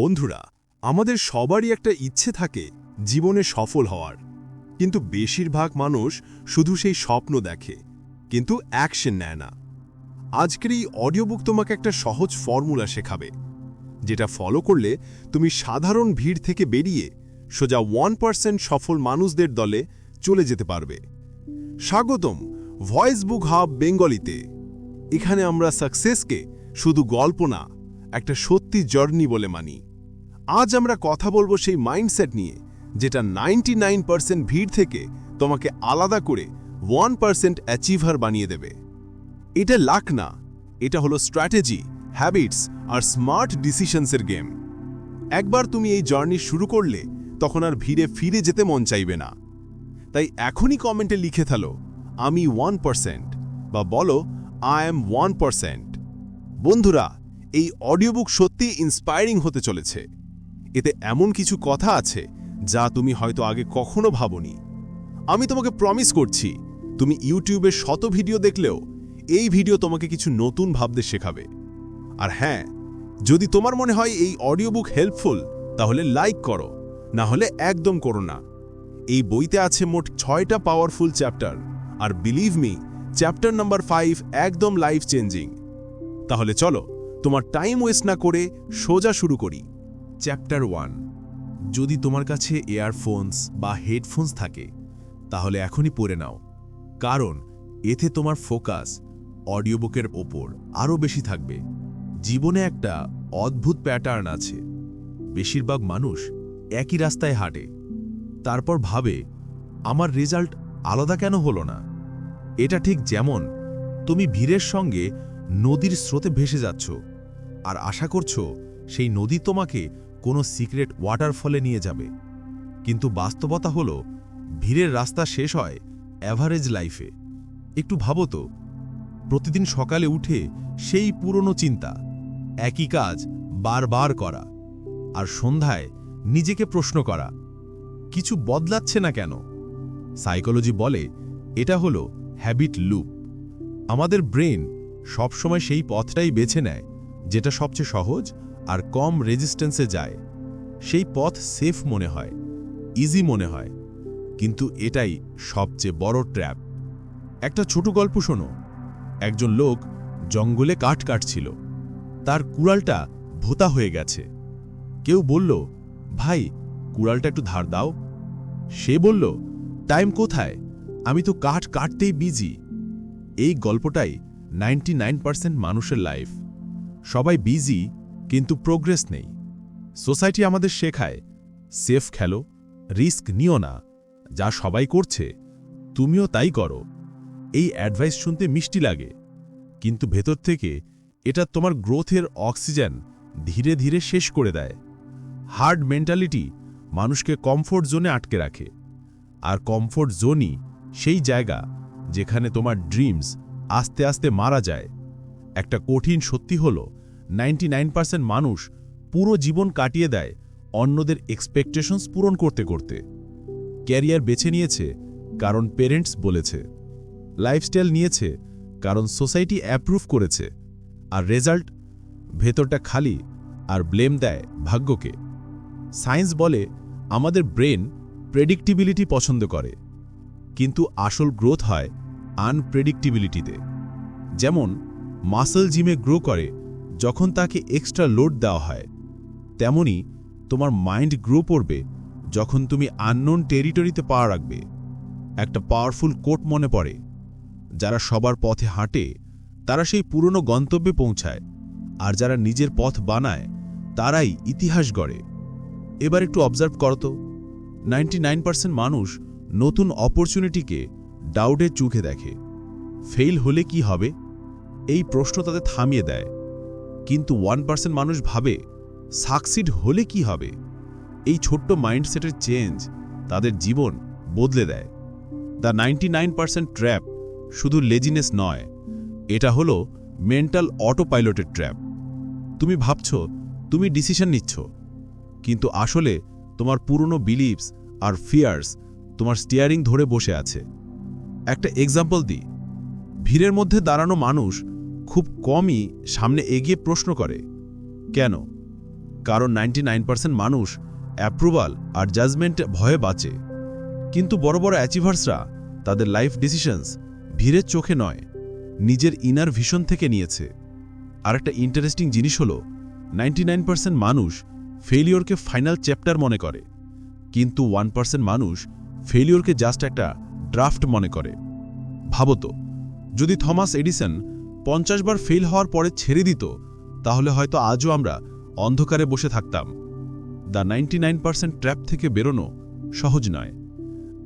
বন্ধুরা, আমাদের সবারই একটা ইচ্ছে থাকে জীবনে সফল হওয়ার। কিন্তু বেশিরভাগ মানুষ শুধু সেই স্বপ্ন দেখে, কিন্তু অ্যাকশন নেয় না। আজকের এই অডিও বুক তোমাকে একটা সহজ ফর্মুলা শেখাবে, যেটা ফলো করলে তুমি সাধারণ ভিড় থেকে বেরিয়ে সোজা ওয়ান পার্সেন্ট সফল মানুষদের দলে চলে যেতে পারবে। স্বাগতম ভয়েস বুক হাব বেঙ্গলিতে এখানে আমরা সাকসেসকে শুধু গল্প না, একটা সত্যি জার্নি বলে মানি। আজ আমরা কথা বলব সেই মাইন্ডসেট নিয়ে, যেটা নাইনটি ভিড় থেকে তোমাকে আলাদা করে ওয়ান পার্সেন্ট অ্যাচিভার বানিয়ে দেবে। এটা লাক না, এটা হলো স্ট্র্যাটেজি হ্যাবিটস আর স্মার্ট ডিসিশনসের গেম একবার তুমি এই জার্নি শুরু করলে, তখন আর ভিড়ে ফিরে যেতে মন চাইবে না। তাই এখনই কমেন্টে লিখে থালো আমি ওয়ান পার্সেন্ট বা বলো আই এম ওয়ান পার্সেন্ট বন্ধুরা, এই অডিও বুক সত্যি ইন্সপায়ারিং হতে চলেছে। এতে এমন কিছু কথা আছে যা তুমি হয়তো আগে কখনো ভাবনি। আমি তোমাকে প্রমিস করছি, তুমি ইউটিউবে শত ভিডিও দেখলেও এই ভিডিও তোমাকে কিছু নতুন ভাবতে শেখাবে। আর হ্যাঁ যদি তোমার মনে হয় এই অডিও বুক হেল্পফুল তাহলে লাইক করো, না হলে একদম করো না। এই বইতে আছে মোট ছয়টা পাওয়ারফুল চ্যাপ্টার আর believe me chapter number five একদম লাইফ চেঞ্জিং তাহলে চলো, তোমার টাইম ওয়েস্ট না করে সোজা শুরু করি। চ্যাপ্টার ওয়ান যদি তোমার কাছে এয়ারফোনস বা হেডফোনস থাকে, তাহলে এখনই পড়ে নাও। কারণ এতে তোমার ফোকাস অডিও বুকের ওপর আরও বেশি থাকবে। জীবনে একটা অদ্ভুত প্যাটার্ন আছে। বেশিরভাগ মানুষ একই রাস্তায় হাঁটে। তারপর ভাবে, আমার রেজাল্ট আলাদা কেন হলো না? এটা ঠিক যেমন তুমি ভিড়ের সঙ্গে নদীর স্রোতে ভেসে যাচ্ছ, আর আশা করছ সেই নদী তোমাকে কোনো সিক্রেট ওয়াটারফলে নিয়ে যাবে। কিন্তু বাস্তবতা হলো, ভিড়ের রাস্তা শেষ হয় অ্যাভারেজ লাইফে। একটু ভাবো তো, প্রতিদিন সকালে উঠে সেই পুরনো চিন্তা, একই কাজ বারবার করা, আর সন্ধ্যায় নিজেকে প্রশ্ন করা, কিছু বদলাচ্ছে না কেন? সাইকোলজি বলে, এটা হলো হ্যাবিট লুপ। আমাদের ব্রেন সবসময় সেই পথটাই বেছে নেয়, যেটা সবচেয়ে সহজ আর কম রেজিস্ট্যান্সে যায়। সেই পথ সেফ মনে হয় ইজি মনে হয়। কিন্তু এটাই সবচেয়ে বড় ট্র্যাপ একটা ছোট গল্প শোনো। একজন লোক জঙ্গলে কাঠ কাটছিল। তার কুড়ালটা ভোতা হয়ে গেছে। কেউ বলল, ভাই, কুড়ালটা একটু ধার দাও। সে বলল টাইম কোথায়? আমি তো কাঠ কাটতেই বিজি এই গল্পটাই নাইনটি মানুষের লাইফ সবাই বিজি কিন্তু প্রোগ্রেস নেই। সোসাইটি আমাদের শেখায় সেফ খেলো রিস্ক নিও না, যা সবাই করছে, তুমিও তাই করো। এই অ্যাডভাইস শুনতে মিষ্টি লাগে, কিন্তু ভেতর থেকে এটা তোমার গ্রোথের অক্সিজেন ধীরে ধীরে শেষ করে দেয়। হার্ড মেন্টালিটি মানুষকে কমফোর্ট জোনে আটকে রাখে, আর কমফোর্ট জোনই সেই জায়গা যেখানে তোমার ড্রিমস আস্তে আস্তে মারা যায়। একটা কঠিন সত্যি হল নাইনটি মানুষ পুরো জীবন কাটিয়ে দেয় অন্যদের এক্সপেকটেশনস পূরণ করতে করতে। ক্যারিয়ার বেছে নিয়েছে কারণ পেরেন্টস বলেছে। লাইফস্টাইল নিয়েছে কারণ সোসাইটি অ্যাপ্রুভ করেছে। আর রেজাল্ট ভেতরটা খালি আর ব্লেম দেয় ভাগ্যকে। সায়েন্স বলে আমাদের ব্রেন প্রেডিক্টিবিলিটি পছন্দ করে, কিন্তু আসল গ্রোথ হয় আনপ্রেডিক্টিবিলিটিতে যেমন মাসল জিমে গ্রো করে যখন তাকে এক্সট্রা লোড দেওয়া হয়, তেমনি তোমার মাইন্ড গ্রো করবে যখন তুমি আননোন টেরিটরিতে পা রাখবে। একটা পাওয়ারফুল কোট মনে পড়ে, যারা সবার পথে হাঁটে, তারা সেই পুরনো গন্তব্যে পৌঁছায়, আর যারা নিজের পথ বানায়, তারাই ইতিহাস গড়ে। এবার একটু অবজার্ভ করতো নাইনটি মানুষ নতুন অপরচুনিটিকে ডাউটে চুখে দেখে। ফেইল হলে কি হবে? এই প্রশ্ন তাদের থামিয়ে দেয়। কিন্তু ওয়ান পার্সেন্ট মানুষ ভাবে, সাকসিড হলে কি হবে? এই ছোট্ট মাইন্ডসেটের চেঞ্জ তাদের জীবন বদলে দেয়। দ্য নাইনটি ট্র্যাপ শুধু লেজিনেস নয়, এটা হলো মেন্টাল অটো পাইলটের ট্র্যাপ। তুমি ভাবছ, তুমি ডিসিশন নিচ্ছ, কিন্তু আসলে তোমার পুরনো বিলিভস আর ফিয়ার্স তোমার স্টিয়ারিং ধরে বসে আছে। একটা এক্সাম্পল দিই। ভিড়ের মধ্যে দাঁড়ানো মানুষ খুব কমই সামনে এগিয়ে প্রশ্ন করে। কেন? কারণ নাইনটি মানুষ অ্যাপ্রুভাল আর জাজমেন্ট ভয়ে বাঁচে। কিন্তু বড় বড় অ্যাচিভার্সরা তাদের লাইফ ডিসিশনস ভিড়ের চোখে নয়, নিজের ইনার ভিশন থেকে নিয়েছে। আর একটা ইন্টারেস্টিং জিনিস হল, নাইনটি মানুষ ফেলিওরকে ফাইনাল চ্যাপ্টার মনে করে, কিন্তু ওয়ান পার্সেন্ট মানুষ ফেলিওরকে জাস্ট একটা ড্রাফট মনে করে। ভাবত যদি থমাস এডিসন পঞ্চাশ বার ফেল হওয়ার পরে ছেড়ে দিত, তাহলে হয়তো আজও আমরা অন্ধকারে বসে থাকতাম। দ্য নাইনটি ট্র্যাপ থেকে বেরোনো সহজ নয়,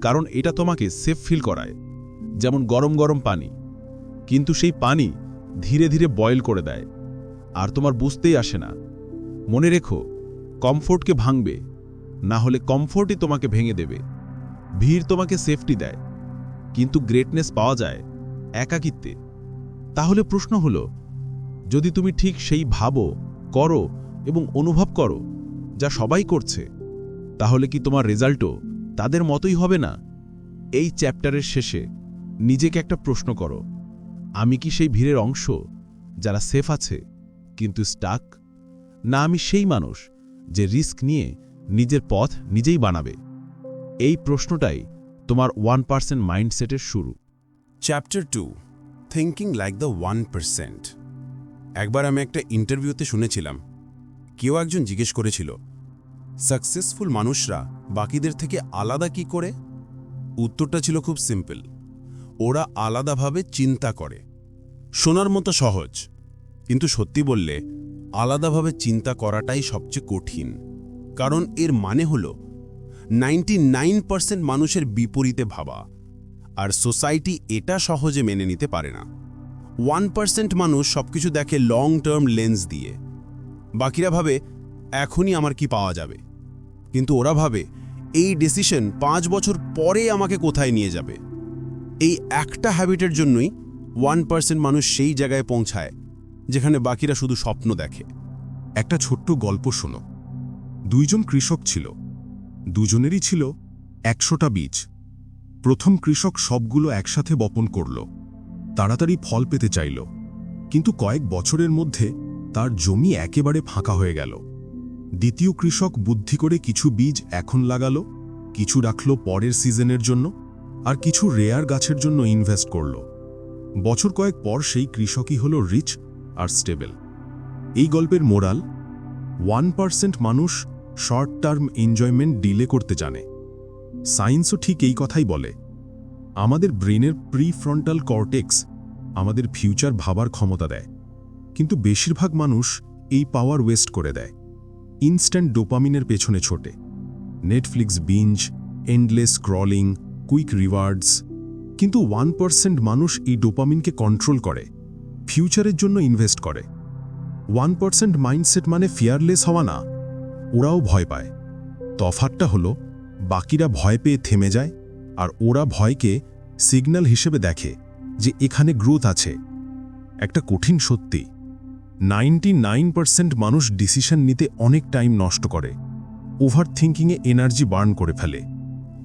কারণ এটা তোমাকে সেফ ফিল করায়, যেমন গরম গরম পানি। কিন্তু সেই পানি ধীরে ধীরে বয়েল করে দেয়, আর তোমার বুঝতেই আসে না। মনে রেখো, কমফোর্টকে ভাঙবে, না হলে কমফোর্টই তোমাকে ভেঙে দেবে। ভিড় তোমাকে সেফটি দেয়, কিন্তু গ্রেটনেস পাওয়া যায় একাকিত্বে। তাহলে প্রশ্ন হল, যদি তুমি ঠিক সেই ভাবো, করো এবং অনুভব করো যা সবাই করছে, তাহলে কি তোমার রেজাল্টও তাদের মতোই হবে না? এই চ্যাপ্টারের শেষে নিজেকে একটা প্রশ্ন করো, আমি কি সেই ভিড়ের অংশ যারা সেফ আছে কিন্তু স্টাক না আমি সেই মানুষ যে রিস্ক নিয়ে নিজের পথ নিজেই বানাবে? এই প্রশ্নটাই তোমার ওয়ান পার্সেন্ট মাইন্ডসেটের শুরু। Chapter two thinking like the one percent একবার আমি একটা ইন্টারভিউতে শুনেছিলাম। কেউ একজন জিজ্ঞেস করেছিল সাকসেসফুল মানুষরা বাকিদের থেকে আলাদা কি করে? উত্তরটা ছিল খুব সিম্পল ওরা আলাদাভাবে চিন্তা করে। শোনার মতো সহজ, কিন্তু সত্যি বললে, আলাদাভাবে চিন্তা করাটাই সবচেয়ে কঠিন। কারণ এর মানে হল নাইনটি মানুষের বিপরীতে ভাবা। আর সোসাইটি এটা সহজে মেনে নিতে পারে না। ওয়ান পার্সেন্ট মানুষ সবকিছু দেখে লং টার্ম লেন্স দিয়ে। বাকিরা ভাবে, এখনই আমার কি পাওয়া যাবে? কিন্তু ওরা ভাবে, এই ডিসিশন পাঁচ বছর পরে আমাকে কোথায় নিয়ে যাবে? এই একটা হ্যাবিটের জন্যই ওয়ান পার্সেন্ট মানুষ সেই জায়গায় পৌঁছায়, যেখানে বাকিরা শুধু স্বপ্ন দেখে। একটা ছোট্ট গল্প শোনো। দুইজন কৃষক ছিল। দুজনেরই ছিল একশোটা বীজ। প্রথম কৃষক সবগুলো একসাথে বপন করল। তাড়াতাড়ি ফল পেতে চাইল। কিন্তু কয়েক বছরের মধ্যে তার জমি একেবারে ফাঁকা হয়ে গেল। দ্বিতীয় কৃষক বুদ্ধি করে কিছু বীজ এখন লাগালো, কিছু রাখল পরের সিজনের জন্য, আর কিছু রেয়ার গাছের জন্য ইনভেস্ট করল। বছর কয়েক পর সেই কৃষকই হল রিচ আর স্টেবল। এই গল্পের মোরাল, ওয়ান পার্সেন্ট মানুষ শর্ট টার্ম এনজয়মেন্ট ডিলে করতে জানে। সায়েন্সও ঠিক এই কথাই বলে। আমাদের ব্রেনের প্রিফ্রন্টাল কর্টেক্স আমাদের ফিউচার ভাবার ক্ষমতা দেয়। কিন্তু বেশিরভাগ মানুষ এই পাওয়ার ওয়েস্ট করে দেয়। ইনস্ট্যান্ট ডোপামিনের পেছনে ছোটে। Netflix binge, endless scrolling, quick rewards. কিন্তু ওয়ান পার্সেন্ট মানুষ এই ডোপামিনকে কন্ট্রোল করে, ফিউচারের জন্য ইনভেস্ট করে। ওয়ান পার্সেন্ট মাইন্ডসেট মানে ফিয়ারলেস হওয়া না, ওরাও ভয় পায়। তফাতটা হলো বাকিরা ভয় পেয়ে থেমে যায় আর ওরা ভয়কে সিগন্যাল হিসেবে দেখে যে এখানে গ্রোথ আছে। একটা কঠিন সত্যি, নাইনটি মানুষ ডিসিশন নিতে অনেক টাইম নষ্ট করে ওভার থিঙ্কিংয়ে এনার্জি বার্ন করে ফেলে।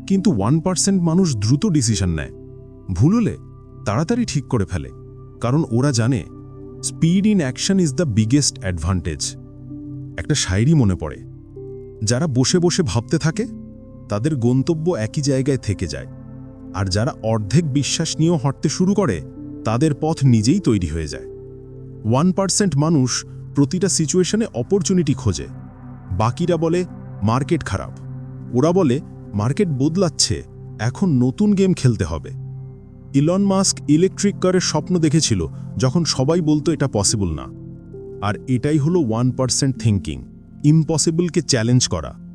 কিন্তু ওয়ান পার্সেন্ট মানুষ দ্রুত ডিসিশন নেয়। ভুল হলে তাড়াতাড়ি ঠিক করে ফেলে, কারণ ওরা জানে speed in action is the biggest advantage. একটা শায়রি মনে পড়ে, যারা বসে বসে ভাবতে থাকে তাদের গন্তব্য একই জায়গায় থেকে যায়। আর যারা অর্ধেক বিশ্বাস নিয়েও হাঁটতে শুরু করে, তাদের পথ নিজেই তৈরি হয়ে যায়। ওয়ান পার্সেন্ট মানুষ প্রতিটা সিচুয়েশনে অপরচুনিটি খোঁজে। বাকিরা বলে, মার্কেট খারাপ। ওরা বলে, মার্কেট বদলাচ্ছে, এখন নতুন গেম খেলতে হবে। ইলন মাস্ক ইলেকট্রিক কারের স্বপ্ন দেখেছিল, যখন সবাই বলতো এটা পসিবল না। আর এটাই হলো ওয়ান পার্সেন্ট থিঙ্কিং ইম্পসিবলকে চ্যালেঞ্জ করা।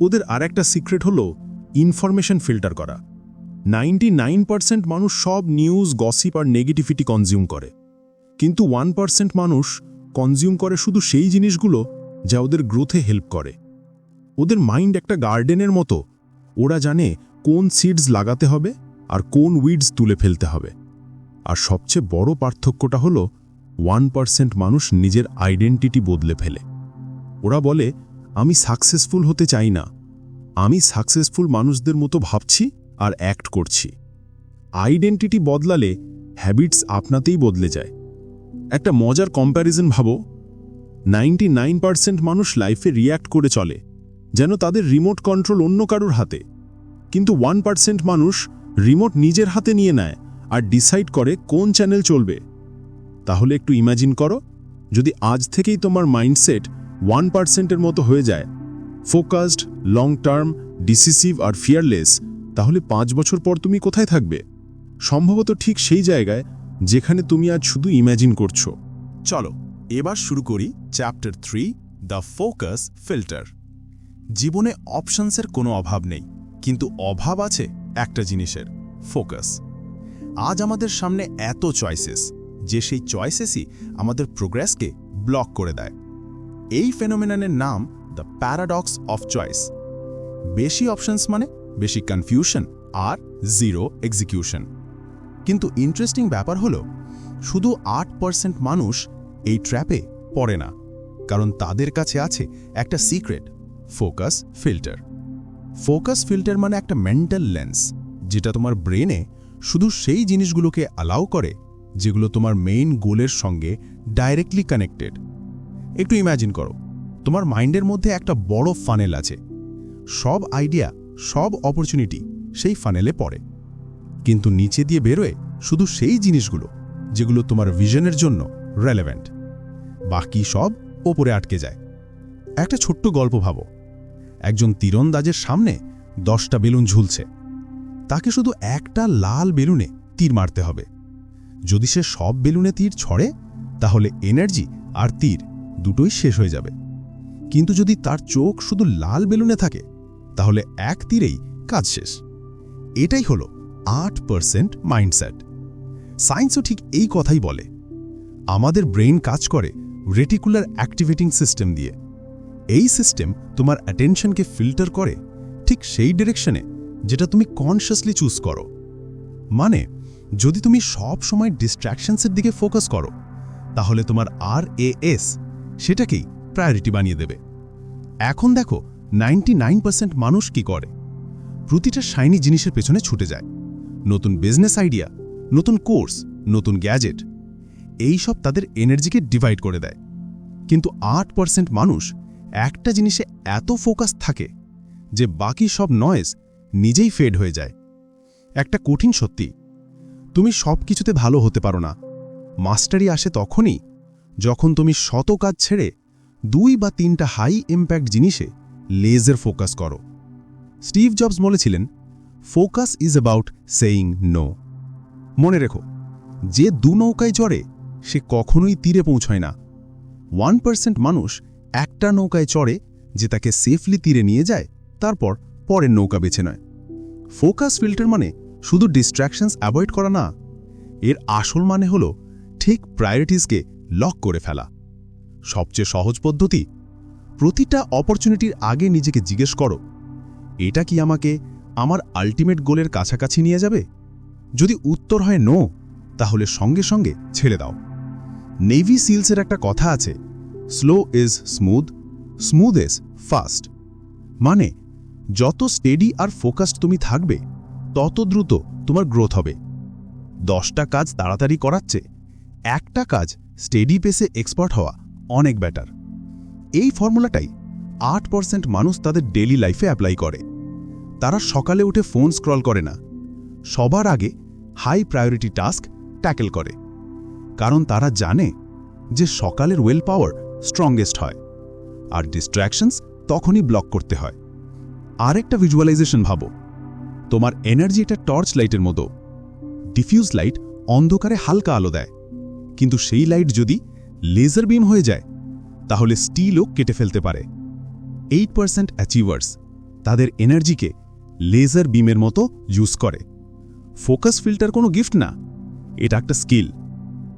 ওদের আর একটা সিক্রেট হলো ইনফরমেশন ফিল্টার করা। নাইনটি মানুষ সব নিউজ গসিপ আর নেগেটিভিটি কনজিউম করে। কিন্তু ওয়ান মানুষ কনজিউম করে শুধু সেই জিনিসগুলো যা ওদের গ্রোথে হেল্প করে। ওদের মাইন্ড একটা গার্ডেনের মতো। ওরা জানে কোন সিডস লাগাতে হবে আর কোন উইডস তুলে ফেলতে হবে। আর সবচেয়ে বড় পার্থক্যটা হলো ওয়ান পার্সেন্ট মানুষ নিজের আইডেন্টিটি বদলে ফেলে। ওরা বলে আমি সাকসেসফুল হতে চাই না। আমি সাকসেসফুল মানুষদের মতো ভাবছি আর অ্যাক্ট করছি। আইডেন্টিটি বদলালে হ্যাবিটস আপনাতেই বদলে যায়। একটা মজার কম্প্যারিজন ভাবো। নাইনটি মানুষ লাইফে রিয়্যাক্ট করে চলে, যেন তাদের রিমোট কন্ট্রোল অন্য কারুর হাতে। কিন্তু ওয়ান পার্সেন্ট মানুষ রিমোট নিজের হাতে নিয়ে নেয় আর ডিসাইড করে কোন চ্যানেল চলবে। তাহলে একটু ইমাজিন করো। যদি আজ থেকেই তোমার মাইন্ডসেট ওয়ান পার্সেন্টের মতো হয়ে যায়। ফোকাসড, লং টার্ম, ডিসিসিভ আর ফিয়ারলেস, তাহলে পাঁচ বছর পর তুমি কোথায় থাকবে? সম্ভবত ঠিক সেই জায়গায় যেখানে তুমি আজ শুধু ইম্যাজিন করছ। চলো, এবার শুরু করি chapter three the focus filter জীবনে অপশনসের কোনো অভাব নেই, কিন্তু অভাব আছে একটা জিনিসের ফোকাস আজ আমাদের সামনে এত চয়েসেস যে সেই চয়েসেসই আমাদের প্রোগ্রেসকে ব্লক করে দেয়। এই ফেনোমেনানের নাম দ্য প্যারাডক্স অফ চয়েস বেশি অপশনস মানে বেশি কনফিউশন আর জিরো এক্সিকিউশন কিন্তু ইন্টারেস্টিং ব্যাপার হলো, শুধু আট পার্সেন্ট মানুষ এই ট্র্যাপে পড়ে না, কারণ তাদের কাছে আছে একটা secret focus filter focus filter মানে একটা মেন্টাল লেন্স যেটা তোমার ব্রেনে শুধু সেই জিনিসগুলোকে অ্যালাউ করে, যেগুলো তোমার মেইন গোলের সঙ্গে ডাইরেক্টলি কানেক্টেড একটু ইম্যাজিন করো। তোমার মাইন্ডের মধ্যে একটা বড় ফানেল আছে। সব আইডিয়া সব অপরচুনিটি সেই ফানেলে পড়ে। কিন্তু নিচে দিয়ে বেরোয় শুধু সেই জিনিসগুলো, যেগুলো তোমার ভিশনের জন্য রেলেভেন্ট বাকি সব ওপরে আটকে যায়। একটা ছোট্ট গল্প ভাবো। একজন তীরন্দাজের সামনে দশটা বেলুন ঝুলছে। তাকে শুধু একটা লাল বেলুনে তীর মারতে হবে। যদি সে সব বেলুনে তীর ছড়ে, তাহলে এনার্জি আর তীর দুটোই শেষ হয়ে যাবে। কিন্তু যদি তার চোখ শুধু লাল বেলুনে থাকে, তাহলে এক তীরেই কাজ শেষ। এটাই হলো আট পার্সেন্ট মাইন্ডসেট সায়েন্সও ঠিক এই কথাই বলে, আমাদের ব্রেইন কাজ করে রেটিকুলার অ্যাক্টিভেটিং সিস্টেম দিয়ে। এই সিস্টেম তোমার অ্যাটেনশনকে ফিল্টার করে ঠিক সেই ডিরেকশনে যেটা তুমি কনশিয়াসলি চুজ করো। মানে যদি তুমি সব সময় ডিস্ট্র্যাকশনসের দিকে ফোকাস করো, তাহলে তোমার আর এ এস সেটাকেই প্রায়োরিটি বানিয়ে দেবে। এখন দেখো নাইনটি মানুষ কি করে? প্রতিটা শাইনি জিনিসের পেছনে ছুটে যায়। নতুন বিজনেস আইডিয়া নতুন কোর্স নতুন গ্যাজেট এই সব তাদের এনার্জিকে ডিভাইড করে দেয়। কিন্তু আট পার্সেন্ট মানুষ একটা জিনিসে এত ফোকাস থাকে যে বাকি সব নয়েজ নিজেই ফেড হয়ে যায়। একটা কঠিন সত্যি, তুমি সব কিছুতে ভালো হতে পারো না। মাস্টারি আসে তখনই যখন তুমি শত কাজ ছেড়ে দুই বা তিনটা হাই ইম্প্যাক্ট জিনিসে লেজার ফোকাস করো। স্টিভ জবস বলেছিলেন focus is about saying no মনে রেখো, যে দু নৌকায় চড়ে সে কখনোই তীরে পৌঁছয় না। ওয়ান পার্সেন্ট মানুষ একটা নৌকায় চড়ে যে তাকে সেফলি তীরে নিয়ে যায়, তারপর পরের নৌকা বেছে নেয়। ফোকাস ফিল্টার মানে শুধু ডিস্ট্র্যাকশনস অ্যাভয়েড করা না, এর আসল মানে হল ঠিক প্রায়োরিটিসকে লক করে ফেলা। সবচেয়ে সহজ পদ্ধতি? প্রতিটা অপরচুনিটির আগে নিজেকে জিজ্ঞেস করো, এটা কি আমাকে আমার আল্টিমেট গোলের কাছাকাছি নিয়ে যাবে? যদি উত্তর হয় নো তাহলে সঙ্গে সঙ্গে ছেড়ে দাও। নেভি সিলসের একটা কথা আছে slow is smooth smooth is fast মানে যত স্টেডি আর ফোকাসড তুমি থাকবে, তত দ্রুত তোমার গ্রোথ হবে। দশটা কাজ তাড়াতাড়ি করাচ্ছে, একটা কাজ স্টেডি পেসে এক্সপার্ট হওয়া অনেক বেটার এই ফর্মুলাটাই আট মানুষ তাদের ডেলি লাইফে অ্যাপ্লাই করে। তারা সকালে উঠে ফোন স্ক্রল করে না। সবার আগে হাই প্রায়োরিটি টাস্ক ট্যাকেল করে। কারণ তারা জানে যে সকালের ওয়েল পাওয়ার স্ট্রংগেস্ট হয় আর ডিস্ট্র্যাকশনস তখনই ব্লক করতে হয়। আরেকটা ভিজুয়ালাইজেশন ভাবো। তোমার এনার্জি এটা টর্চ লাইটের মতো। ডিফিউজ লাইট অন্ধকারে হালকা আলো দেয়। কিন্তু সেই লাইট যদি লেজার বিম হয়ে যায়, তাহলে স্টিলও কেটে ফেলতে পারে। এইট পার্সেন্ট অ্যাচিভার্স তাদের এনার্জিকে লেজার বিমের মতো ইউজ করে। ফোকাস ফিল্টার কোনো গিফট না, এটা একটা স্কিল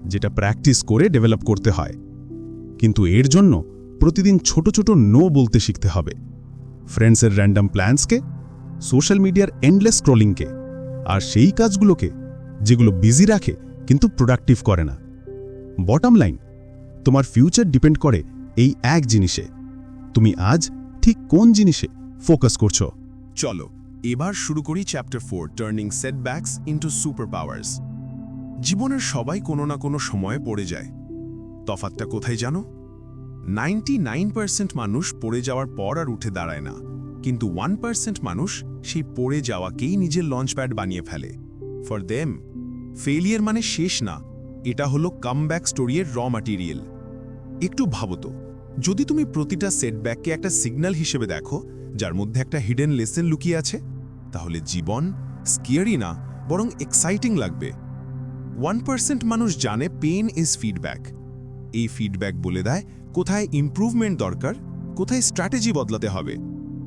যেটা প্র্যাকটিস করে ডেভেলপ করতে হয়। কিন্তু এর জন্য প্রতিদিন ছোট ছোট নো বলতে শিখতে হবে। ফ্রেন্ডসের র্যান্ডাম প্ল্যান্সকে, সোশ্যাল মিডিয়ার এন্ডলেস স্ক্রলিংকে আর সেই কাজগুলোকে যেগুলো বিজি রাখে কিন্তু প্রোডাক্টিভ করে না। বটম লাইন, তোমার ফিউচার ডিপেন্ড করে এই এক জিনিসে। তুমি আজ ঠিক কোন জিনিসে ফোকাস করছ? চলো, এবার শুরু করি chapter four turning setbacks into super powers জীবনের সবাই কোনো না কোনো সময়ে পড়ে যায়। তফাতটা কোথায় জানো? নাইনটি মানুষ পড়ে যাওয়ার পর আর উঠে দাঁড়ায় না। কিন্তু ওয়ান পার্সেন্ট মানুষ সেই পড়ে যাওয়াকেই নিজের লঞ্চ প্যাড বানিয়ে ফেলে। ফর দেম ফেলিয়ার মানে শেষ না এটা হলো কামব্যাক স্টোরির র ম্যাটেরিয়াল একটু ভাবতো যদি তুমি প্রতিটা সেটব্যাককে একটা সিগন্যাল হিসেবে দেখো, যার মধ্যে একটা হিডেন লেসেন লুকিয়ে আছে, তাহলে জীবন স্কিয়ারি না, বরং এক্সাইটিং লাগবে। ওয়ান মানুষ জানে পেন ইজ ফিডব্যাক এই ফিডব্যাক বলে দেয় কোথায় ইম্প্রুভমেন্ট দরকার, কোথায় স্ট্র্যাটেজি বদলাতে হবে,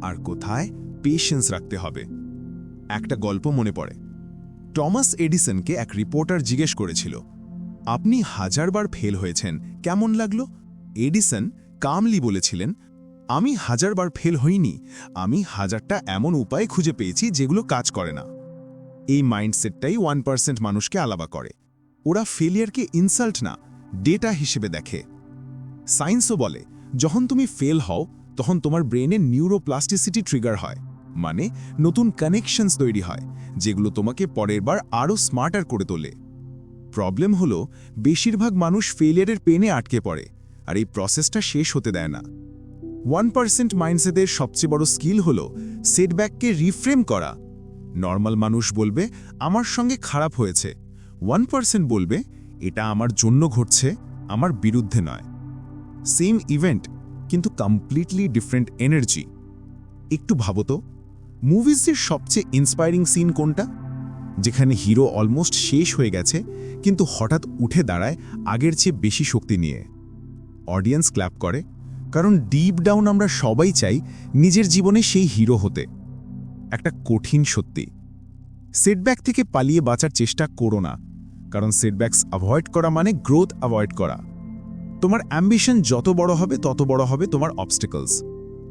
আর কোথায় পেশেন্স রাখতে হবে। একটা গল্প মনে পড়ে। টমাস এডিসনকে এক রিপোর্টার জিজ্ঞেস করেছিল আপনি হাজারবার ফেল হয়েছেন। কেমন লাগল? এডিসন কামলি বলেছিলেন, আমি হাজারবার ফেল হইনি। আমি হাজারটা এমন উপায় খুঁজে পেয়েছি যেগুলো কাজ করে না। এই মাইন্ডসেটটাই ওয়ান পার্সেন্ট মানুষকে আলাদা করে। ওরা ফেলিয়ারকে ইনসাল্ট না ডেটা হিসেবে দেখে। সায়েন্সও বলে, যখন তুমি ফেল হও, তখন তোমার ব্রেনে নিউরোপ্লাস্টিসিটি ট্রিগার হয়। মানে নতুন কানেকশনস তৈরি হয়, যেগুলো তোমাকে পরের বার আরও স্মার্টার করে তোলে। প্রবলেম হলো, বেশিরভাগ মানুষ ফেলিয়ারের পেনে আটকে পড়ে, আর এই প্রসেসটা শেষ হতে দেয় না। ওয়ান পার্সেন্ট মাইন্ডসেটের সবচেয়ে বড় স্কিল হল সেটব্যাককে রিফ্রেম করা। নর্মাল মানুষ বলবে, আমার সঙ্গে খারাপ হয়েছে। ওয়ান পার্সেন্ট বলবে, এটা আমার জন্য ঘটছে, আমার বিরুদ্ধে নয়। সেম ইভেন্ট কিন্তু কমপ্লিটলি ডিফারেন্ট এনার্জি একটু ভাবো তো মুভিজের সবচেয়ে ইন্সপায়ারিং সিন কোনটা? যেখানে হিরো অলমোস্ট শেষ হয়ে গেছে কিন্তু হঠাৎ উঠে দাঁড়ায় আগের চেয়ে বেশি শক্তি নিয়ে। অডিয়েন্স ক্ল্যাপ করে, কারণ ডিপ ডাউন আমরা সবাই চাই নিজের জীবনে সেই হিরো হতে। একটা কঠিন সত্যি। সেটব্যাক থেকে পালিয়ে বাঁচার চেষ্টা করো না, কারণ সেটব্যাকস অ্যাভয়েড করা মানে গ্রোথ অ্যাভয়েড করা। তোমার অ্যাম্বিশন যত বড় হবে, তত বড় হবে তোমার অবস্টেকলস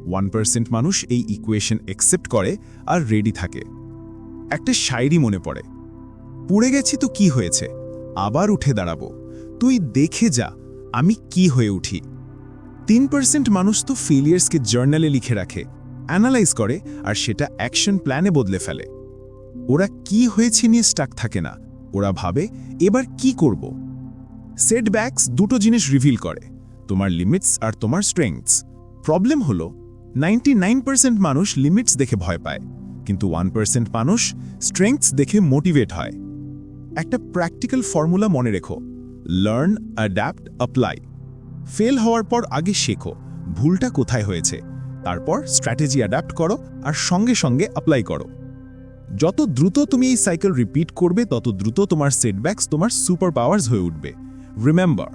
ওয়ান পার্সেন্ট মানুষ এই ইকুয়েশন অ্যাকসেপ্ট করে আর রেডি থাকে। একটা শায়রি মনে পড়ে। পুড়ে গেছি তো কি হয়েছে? আবার উঠে দাঁড়াবো। তুই দেখে যা, আমি কি হয়ে উঠি। তিন পার্সেন্ট মানুষ তো ফেলিয়ার্সকে জার্নালে লিখে রাখে অ্যানালাইজ করে আর সেটা অ্যাকশন প্ল্যানে বদলে ফেলে। ওরা কি হয়েছে নিয়ে স্টাক থাকে না, ওরা ভাবে, এবার কি করব? সেটব্যাকস দুটো জিনিস রিভিল করে, তোমার লিমিটস আর তোমার স্ট্রেংথস প্রবলেম হলো নাইনটি মানুষ লিমিটস দেখে ভয় পায়, কিন্তু ওয়ান মানুষ স্ট্রেংথস দেখে মোটিভেট হয়। একটা প্র্যাকটিক্যাল ফর্মুলা মনে রেখো। লার্ন অ্যাডাপ্ট অ্যাপ্লাই ফেল হওয়ার পর আগে শেখো, ভুলটা কোথায় হয়েছে। তারপর স্ট্র্যাটেজি অ্যাডাপ্ট করো আর সঙ্গে সঙ্গে অ্যাপ্লাই করো। যত দ্রুত তুমি এই সাইকেল রিপিট করবে, তত দ্রুত তোমার সেটব্যাকস তোমার সুপার পাওয়ার্স হয়ে উঠবে। রিমেম্বার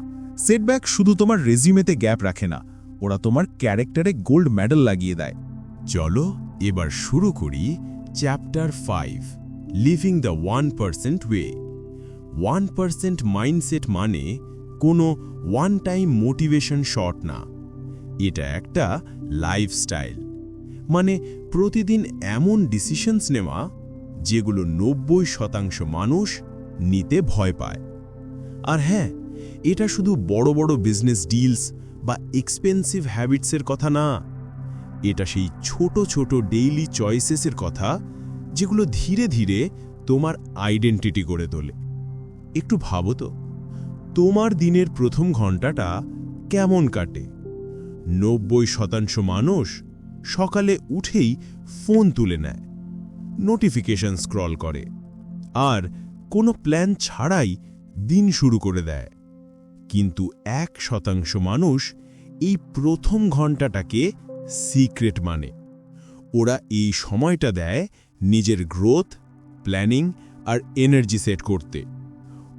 সেটব্যাক শুধু তোমার রেজিউমেতে গ্যাপ রাখে না, ওরা তোমার ক্যারেক্টারে গোল্ড মেডেল লাগিয়ে দেয়। চলো এবার শুরু করি chapter five living the one percent way one percent mindset মানে কোনো ওয়ান টাইম মোটিভেশন শট না। এটা একটা লাইফস্টাইল মানে প্রতিদিন এমন ডিসিশনস নেওয়া যেগুলো নব্বই শতাংশ মানুষ নিতে ভয় পায়। আর হ্যাঁ এটা শুধু বড় বড় বিজনেস ডিলস বা এক্সপেন্সিভ হ্যাবিটসের কথা না। এটা সেই ছোট ছোট ডেইলি চয়েসেসের কথা যেগুলো ধীরে ধীরে তোমার আইডেন্টিটি গড়ে তোলে। একটু ভাবো তো, তোমার দিনের প্রথম ঘন্টাটা কেমন কাটে? নব্বই শতাংশ মানুষ সকালে উঠেই ফোন তুলে নেয় নোটিফিকেশন স্ক্রল করে, আর কোনো প্ল্যান ছাড়াই দিন শুরু করে দেয়। কিন্তু এক শতাংশ মানুষ এই প্রথম ঘন্টাটাকে সিক্রেট মানে। ওরা এই সময়টা দেয় নিজের গ্রোথ প্ল্যানিং আর এনার্জি সেট করতে।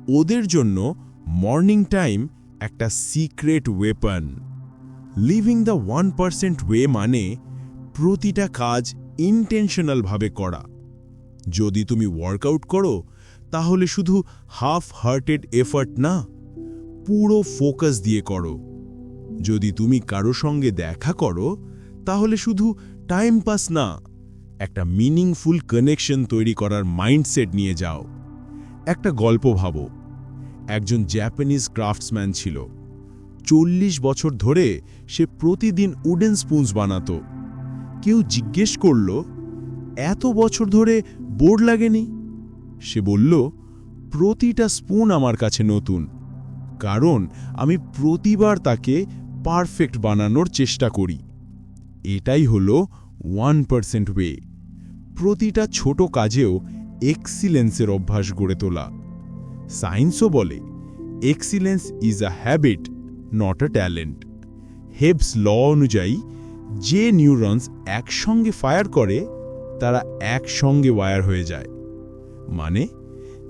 ওদের জন্য মর্নিং টাইম একটা secret weapon. Living the one percent way মানে প্রতিটা কাজ ইন্টেনশনালভাবে করা। যদি তুমি ওয়ার্কআউট করো, তাহলে শুধু হাফ হার্টেড এফার্ট না, পুরো ফোকাস দিয়ে করো। যদি তুমি কারও সঙ্গে দেখা করো, তাহলে শুধু টাইম পাস না, একটা মিনিংফুল কানেকশন তৈরি করার মাইন্ডসেট নিয়ে যাও। একটা গল্প ভাবো। একজন জ্যাপানিজ ক্রাফটসম্যান ছিল। চল্লিশ বছর ধরে সে প্রতিদিন উডেন স্পুন্স বানাতো। কেউ জিজ্ঞেস করল, এত বছর ধরে বোর্ড লাগেনি? সে বলল, প্রতিটা স্পুন আমার কাছে নতুন। কারণ আমি প্রতিবার তাকে পারফেক্ট বানানোর চেষ্টা করি। এটাই হলো ওয়ান পার্সেন্ট ওয়ে প্রতিটা ছোট কাজেও এক্সিলেন্সের অভ্যাস গড়ে তোলা। সায়েন্সও বলে excellence is a habit not a talent Hebb's law অনুযায়ী, যে নিউরনস একসঙ্গে ফায়ার করে, তারা একসঙ্গে ওয়ার হয়ে যায়। মানে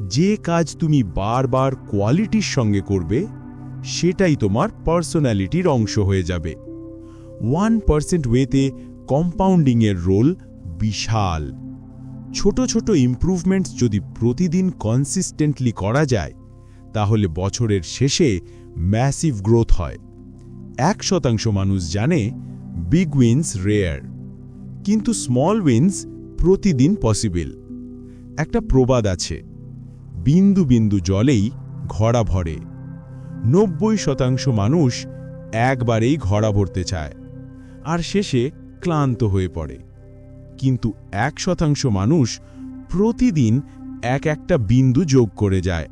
যে কাজ তুমি বারবার কোয়ালিটির সঙ্গে করবে, সেটাই তোমার পার্সোনালিটির অংশ হয়ে যাবে। ওয়ান পার্সেন্ট ওয়েতে কম্পাউন্ডিংয়ের রোল বিশাল। ছোট ছোট ইমপ্রুভমেন্টস যদি প্রতিদিন কনসিস্টেন্টলি করা যায়, তাহলে বছরের শেষে ম্যাসিভ গ্রোথ হয়। এক শতাংশ মানুষ জানে বিগ উইন্স রেয়ার কিন্তু স্মল উইন্স প্রতিদিন পসিবল একটা প্রবাদ আছে, বিন্দু বিন্দু জলেই ঘড়া ভরে। নব্বই শতাংশ মানুষ একবারেই ঘড়া ভরতে চায়, আর শেষে ক্লান্ত হয়ে পড়ে। কিন্তু এক শতাংশ মানুষ প্রতিদিন এক একটা বিন্দু যোগ করে যায়।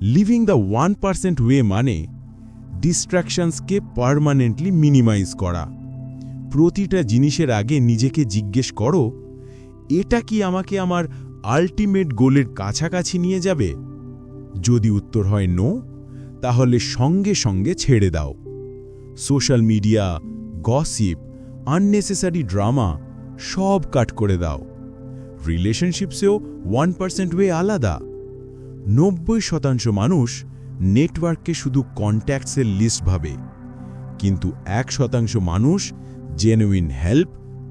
Living the one percent way মানে ডিস্ট্র্যাকশনসকে পারমানেন্টলি মিনিমাইজ করা। প্রতিটা জিনিসের আগে নিজেকে জিজ্ঞেস করো, এটা কি আমাকে আমার আল্টিমেট গোলের কাছাকাছি নিয়ে যাবে? যদি উত্তর হয় নো তাহলে সঙ্গে সঙ্গে ছেড়ে দাও। Social media gossip unnecessary drama সব কাট করে দাও। রিলেশনশিপসেও ওয়ান পার্সেন্ট ওয়ে আলাদা। নব্বই শতাংশ মানুষ নেটওয়ার্ককে শুধু কন্ট্যাক্টসের লিস্ট ভাবে। কিন্তু এক শতাংশ মানুষ জেনুইন হেল্প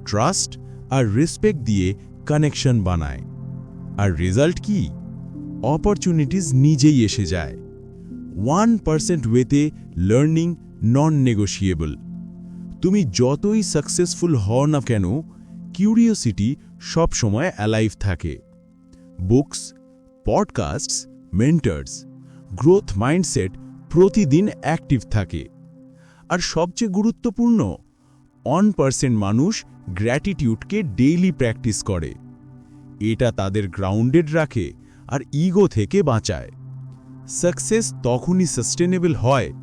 ট্রাস্ট আর রেসপেক্ট দিয়ে কানেকশন বানায়। আর রেজাল্ট কি? অপরচুনিটিস নিজেই এসে যায়। ওয়ান পার্সেন্ট ওয়েতে লার্নিং নন নেগোশিয়েবল তুমি যতই সাকসেসফুল হও না কেন কিউরিওসিটি সবসময় অ্যালাইভ থাকে। Books podcasts mentors growth mindset প্রতিদিন অ্যাক্টিভ থাকে। আর সবচেয়ে গুরুত্বপূর্ণ অন পার্সেন্ট মানুষ গ্র্যাটিটিউডকে ডেইলি প্র্যাকটিস করে। এটা তাদের গ্রাউন্ডেড রাখে আর ইগো থেকে বাঁচায়। সাকসেস তখনই সাস্টেনেবল হয়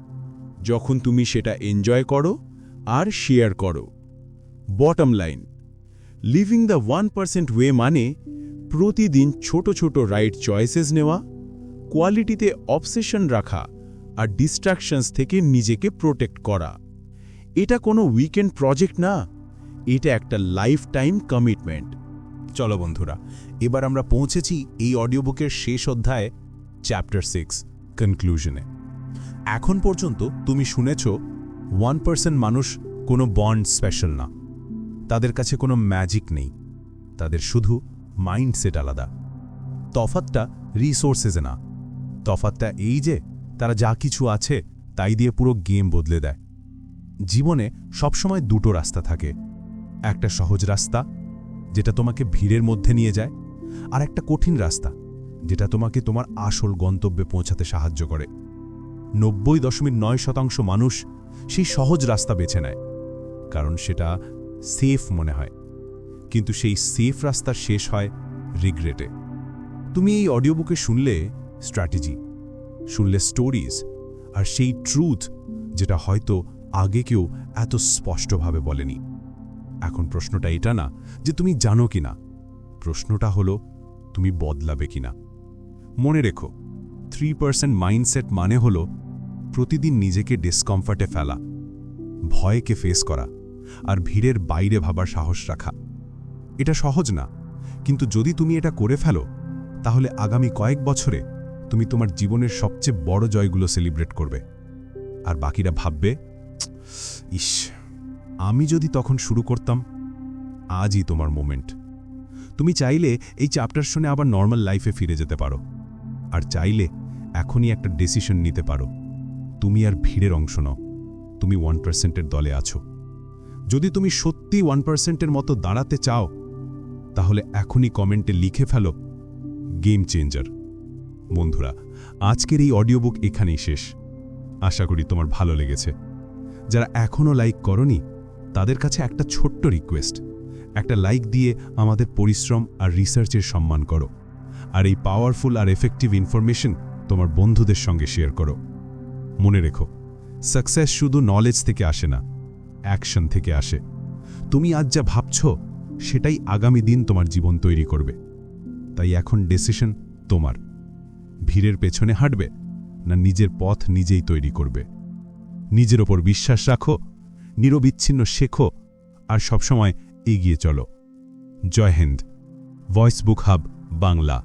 যখন তুমি সেটা এনজয় করো আর শেয়ার করো। Bottom line living the one percent way মানে প্রতিদিন ছোট ছোট রাইট চয়েসেস নেওয়া কোয়ালিটিতে অবসেশন রাখা আর ডিস্ট্রাকশনস থেকে নিজেকে প্রোটেক্ট করা। এটা কোনো উইকেন্ড প্রজেক্ট না, এটা একটা লাইফ টাইম কমিটমেন্ট চলো বন্ধুরা, এবার আমরা পৌঁছেছি এই অডিও বুকের শেষ অধ্যায়ে চ্যাপ্টার সিক্স কনক্লুশনে এখন পর্যন্ত তুমি শুনেছ ওয়ান পার্সেন্ট মানুষ কোনো বন্ড স্পেশাল না। তাদের কাছে কোনো ম্যাজিক নেই। তাদের শুধু মাইন্ডসেট আলাদা। তফাতটা রিসোর্সেসে না। তফাতটা এই যে, তারা যা কিছু আছে, তাই দিয়ে পুরো গেম বদলে দেয়। জীবনে সবসময় দুটো রাস্তা থাকে। একটা সহজ রাস্তা, যেটা তোমাকে ভিড়ের মধ্যে নিয়ে যায়, আর একটা কঠিন রাস্তা, যেটা তোমাকে তোমার আসল গন্তব্যে পৌঁছাতে সাহায্য করে। নব্বই দশমিক নয় শতাংশ মানুষ সেই সহজ রাস্তা বেছে নেয়, কারণ সেটা সেফ মনে হয়। কিন্তু সেই সেফ রাস্তা শেষ হয় রিগ্রেটে। তুমি এই অডিও বুকে শুনলে স্ট্র্যাটেজি, শুনলে স্টোরিজ, আর সেই ট্রুথ যেটা হয়তো আগে কেউ এত স্পষ্টভাবে বলেনি। এখন প্রশ্নটা এটা না যে তুমি জানো কি না প্রশ্নটা হলো, তুমি বদলাবে কিনা? মনে রেখো থ্রি পার্সেন্ট মাইন্ডসেট মানে হলো, প্রতিদিন নিজেকে ডিসকমফর্টে ফেলা, ভয়কে ফেস করা। আর ভিড়ের বাইরে ভাবার সাহস রাখা। এটা সহজ না, কিন্তু যদি তুমি এটা করে ফেলো, তাহলে আগামী কয়েক বছরে তুমি তোমার জীবনের সবচেয়ে বড় জয়গুলো সেলিব্রেট করবে। আর বাকিরা ভাববে, ইস, আমি যদি তখন শুরু করতাম, আজই তোমার মোমেন্ট। তুমি চাইলে এই চ্যাপ্টার শুনে আবার নর্মাল লাইফে ফিরে যেতে পারো। আর চাইলে এখনই একটা ডিসিশন নিতে পারো। তুমি আর ভিড়ের অংশ নও, তুমি ওয়ান পার্সেন্টের দলে আছো। যদি তুমি সত্যি ওয়ান পার্সেন্টের মতো দাঁড়াতে চাও, তাহলে এখনই কমেন্টে লিখে ফেলো গেম চেঞ্জার বন্ধুরা, আজকের এই অডিও বুক এখানেই শেষ। আশা করি তোমার ভালো লেগেছে। যারা এখনও লাইক করনি, তাদের কাছে একটা ছোট্ট রিকোয়েস্ট। একটা লাইক দিয়ে আমাদের পরিশ্রম আর রিসার্চের সম্মান করো। আর এই পাওয়ারফুল আর এফেক্টিভ ইনফরমেশন তোমার বন্ধুদের সঙ্গে শেয়ার করো। মনে রেখো, সাকসেস শুধু নলেজ থেকে আসে না অ্যাকশন থেকে আসে। তুমি আজ যা ভাবছ, সেটাই আগামী দিন তোমার জীবন তৈরি করবে। তাই এখন ডিসিশন তোমার। ভিড়ের পেছনে হাঁটবে, না নিজের পথ নিজেই তৈরি করবে। নিজের ওপর বিশ্বাস রাখো, নিরবিচ্ছিন্ন শেখো, আর সবসময় এগিয়ে চলো। Jai Hind. Voice book hub Bangla